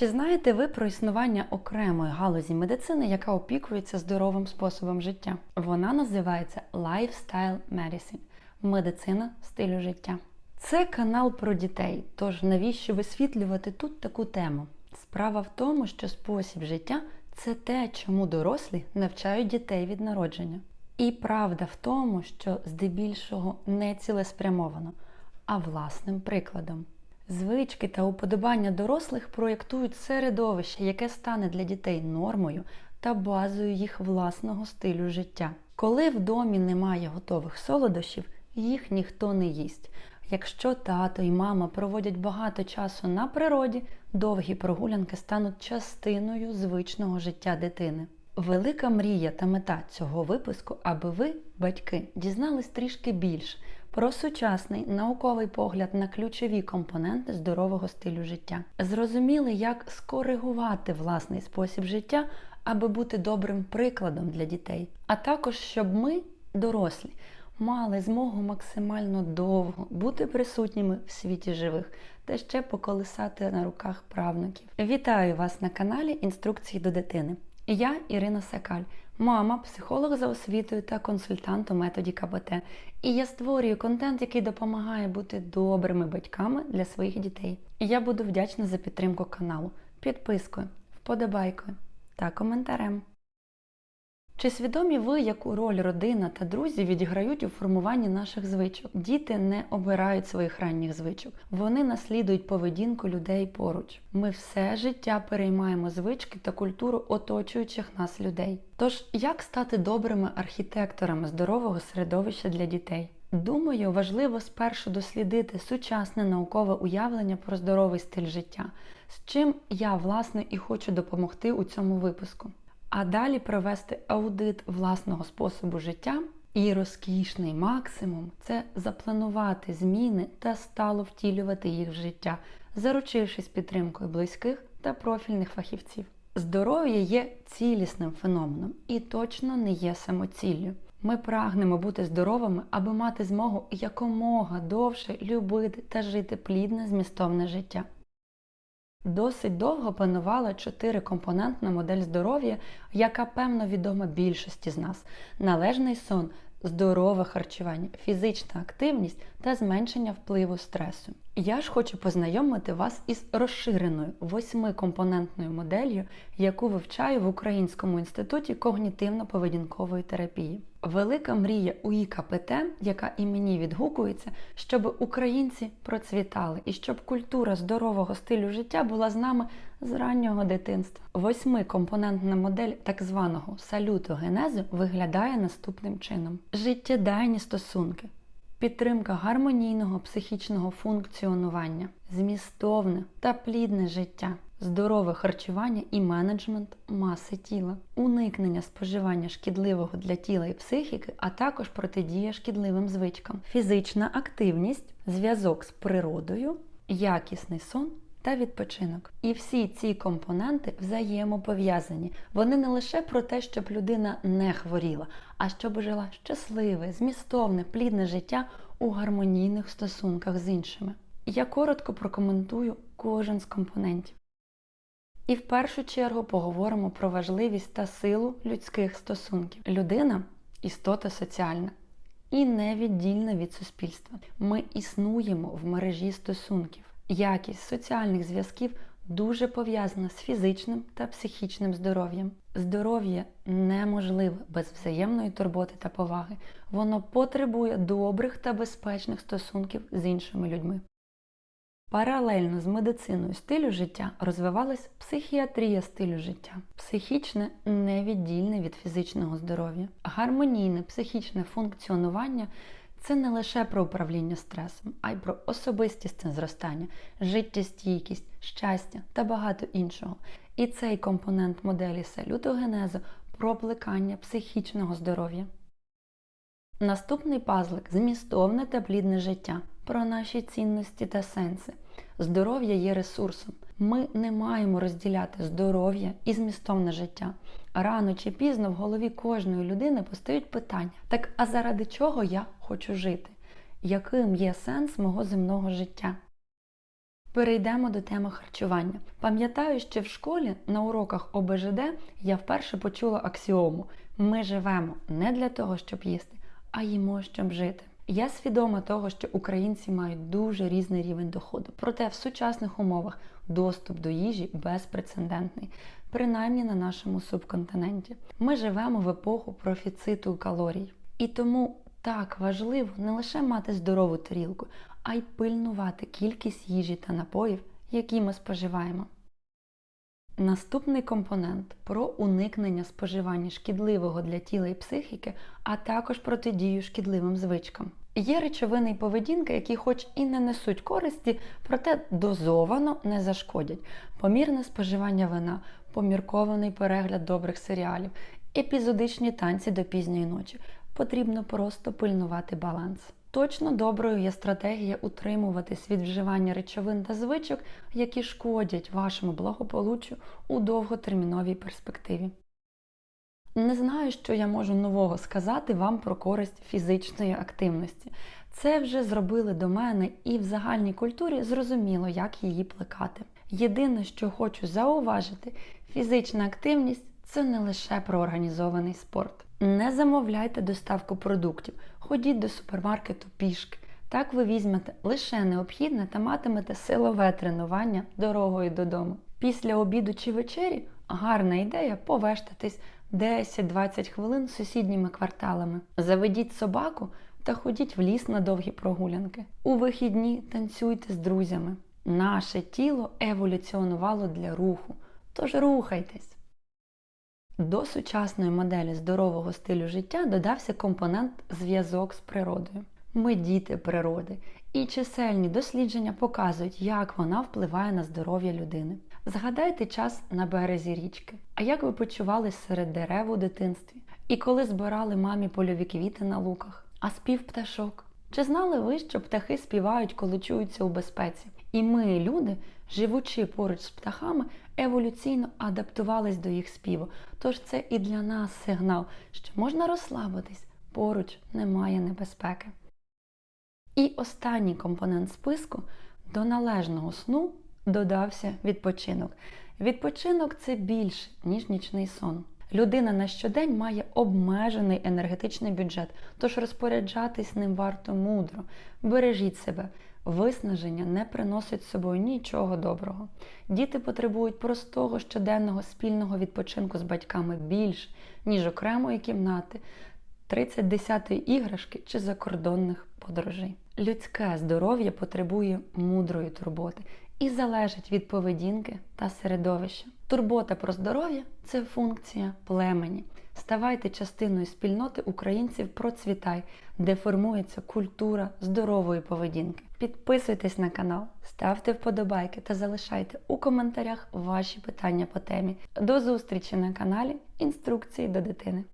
Чи знаєте ви про існування окремої галузі медицини, яка опікується здоровим способом життя? Вона називається Lifestyle Medicine – медицина стилю життя. Це канал про дітей, тож навіщо висвітлювати тут таку тему? Справа в тому, що спосіб життя це те, чому дорослі навчають дітей від народження. І правда в тому, що здебільшого не цілеспрямовано, а власним прикладом. Звички та уподобання дорослих проєктують середовище, яке стане для дітей нормою та базою їх власного стилю життя. Коли в домі немає готових солодощів, їх ніхто не їсть. Якщо тато і мама проводять багато часу на природі, довгі прогулянки стануть частиною звичного життя дитини. Велика мрія та мета цього випуску, аби ви, батьки, дізнались трішки більше про сучасний науковий погляд на ключові компоненти здорового стилю життя, зрозуміли, як скоригувати власний спосіб життя, аби бути добрим прикладом для дітей, а також щоб ми, дорослі, мали змогу максимально довго бути присутніми в світі живих та ще поколисати на руках правнуків. Вітаю вас на каналі Інструкції до дитини. Я Ірина Сакаль, мама, психолог за освітою та консультант у методі КБТ. І я створюю контент, який допомагає бути добрими батьками для своїх дітей. І я буду вдячна за підтримку каналу, підпискою, вподобайкою та коментарем. Чи свідомі ви, яку роль родина та друзі відіграють у формуванні наших звичок? Діти не обирають своїх ранніх звичок, вони наслідують поведінку людей поруч. Ми все життя переймаємо звички та культуру оточуючих нас людей. Тож, як стати добрими архітекторами здорового середовища для дітей? Думаю, важливо спершу дослідити сучасне наукове уявлення про здоровий стиль життя, з чим я власне і хочу допомогти у цьому випуску а далі провести аудит власного способу життя. І розкішний максимум це запланувати зміни та стало втілювати їх в життя, заручившись підтримкою близьких та профільних фахівців. Здоров'я є цілісним феноменом і точно не є самоціллю. Ми прагнемо бути здоровими, аби мати змогу якомога довше любити та жити плідне змістовне життя. Досить довго панувала чотирикомпонентна модель здоров'я, яка певно відома більшості з нас: належний сон, здорове харчування, фізична активність та зменшення впливу стресу. Я ж хочу познайомити вас із розширеною восьмикомпонентною моделлю, яку вивчаю в Українському інституті когнітивно-поведінкової терапії. Велика мрія УІКПТ, яка і мені відгукується, щоб українці процвітали і щоб культура здорового стилю життя була з нами з раннього дитинства. Восьмикомпонентна модель так званого салютогенезу виглядає наступним чином: життєдайні стосунки. Підтримка гармонійного психічного функціонування, змістовне та плідне життя, здорове харчування і менеджмент маси тіла, уникнення споживання шкідливого для тіла і психіки, а також протидія шкідливим звичкам, фізична активність, зв'язок з природою, якісний сон. Та відпочинок. І всі ці компоненти взаємопов'язані. Вони не лише про те, щоб людина не хворіла, а щоб жила щасливе, змістовне, плідне життя у гармонійних стосунках з іншими. Я коротко прокоментую кожен з компонентів. І в першу чергу поговоримо про важливість та силу людських стосунків. Людина істота соціальна і невіддільна від суспільства. Ми існуємо в мережі стосунків. Якість соціальних зв'язків дуже пов'язана з фізичним та психічним здоров'ям. Здоров'я неможливе без взаємної турботи та поваги. Воно потребує добрих та безпечних стосунків з іншими людьми. Паралельно з медициною стилю життя розвивалась психіатрія стилю життя, психічне невіддільне від фізичного здоров'я, гармонійне психічне функціонування це не лише про управління стресом, а й про особистісне зростання, життєстійкість, щастя та багато іншого. І цей компонент моделі салютогенезу про плекання психічного здоров'я. Наступний пазлик змістовне та плідне життя про наші цінності та сенси. Здоров'я є ресурсом. Ми не маємо розділяти здоров'я і змістовне життя. Рано чи пізно в голові кожної людини постають питання: так а заради чого я хочу жити? Яким є сенс мого земного життя? Перейдемо до теми харчування. Пам'ятаю, що в школі на уроках ОБЖД я вперше почула аксіому: ми живемо не для того, щоб їсти, а їмо, щоб жити. Я свідома того, що українці мають дуже різний рівень доходу. Проте в сучасних умовах доступ до їжі безпрецедентний, принаймні на нашому субконтиненті. Ми живемо в епоху профіциту калорій. І тому так важливо не лише мати здорову тарілку, а й пильнувати кількість їжі та напоїв, які ми споживаємо. Наступний компонент про уникнення споживання шкідливого для тіла і психіки, а також протидію шкідливим звичкам. Є речовини і поведінка, які, хоч і не несуть користі, проте дозовано не зашкодять. Помірне споживання вина, поміркований перегляд добрих серіалів, епізодичні танці до пізньої ночі. Потрібно просто пильнувати баланс. Точно доброю є стратегія утримуватись від вживання речовин та звичок, які шкодять вашому благополуччю у довготерміновій перспективі. Не знаю, що я можу нового сказати вам про користь фізичної активності. Це вже зробили до мене і в загальній культурі зрозуміло, як її плекати. Єдине, що хочу зауважити, фізична активність це не лише про організований спорт. Не замовляйте доставку продуктів, ходіть до супермаркету пішки. Так ви візьмете лише необхідне та матимете силове тренування дорогою додому. Після обіду чи вечері гарна ідея повештатись 10-20 хвилин сусідніми кварталами. Заведіть собаку та ходіть в ліс на довгі прогулянки. У вихідні танцюйте з друзями. Наше тіло еволюціонувало для руху, тож рухайтесь. До сучасної моделі здорового стилю життя додався компонент зв'язок з природою. Ми діти природи, і чисельні дослідження показують, як вона впливає на здоров'я людини. Згадайте час на березі річки. А як ви почувались серед дерев у дитинстві? І коли збирали мамі польові квіти на луках? А спів пташок? Чи знали ви, що птахи співають, коли чуються у безпеці? І ми, люди, живучи поруч з птахами, еволюційно адаптувались до їх співу. Тож це і для нас сигнал, що можна розслабитись, поруч немає небезпеки. І останній компонент списку до належного сну додався відпочинок. Відпочинок це більше, ніж нічний сон. Людина на щодень має обмежений енергетичний бюджет, тож розпоряджатись ним варто мудро. Бережіть себе. Виснаження не приносить з собою нічого доброго. Діти потребують простого щоденного спільного відпочинку з батьками більше, ніж окремої кімнати, 30 десятої іграшки чи закордонних подорожей. Людське здоров'я потребує мудрої турботи і залежить від поведінки та середовища. Турбота про здоров'я це функція племені. Ставайте частиною спільноти українців процвітай, де формується культура здорової поведінки. Підписуйтесь на канал, ставте вподобайки та залишайте у коментарях ваші питання по темі. До зустрічі на каналі Інструкції до дитини.